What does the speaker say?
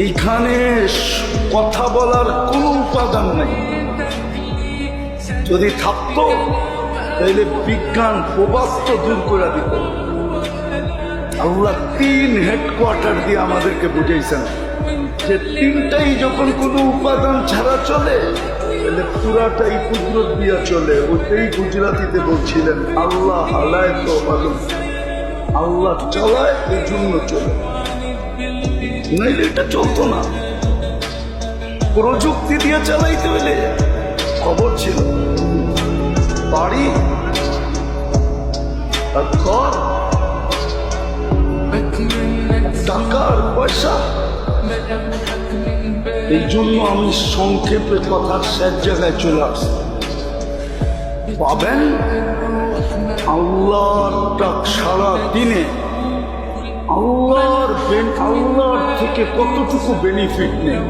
এইখানে কথা বলার কোনো উপাদান নেই। যদি থাকতো, তাহলে বিজ্ঞান প্রবাদ তো দূর করে দিত। আল্লাহ তিন হেডকোয়ার্টার দিয়ে আমাদেরকে বুঝাইছেন যে তিনটাই যখন কোনো উপাদান ছাড়া চলে, তাহলে পুরাটাই কুদরত দিয়া চলে। ওইটাই গুজরাটিতে বলছিলেন, আল্লাহ হালায় তো আল্লাহ চালায় এই জন্য চলে। নাইলে এটা চলতো না। প্রযুক্তি দিয়ে চালাইতে হইলে খবর ছিল। বাড়ি আর ঘর, টাকার পয়সা। এই জন্য আমি সংক্ষেপে কথা শেষ জায়গায় চলে আসছি। পাবেন আল্লাহর ডাক সারা দিনে। আল্লাহর আল্লাহর থেকে কতটুকু বেনিফিট নেই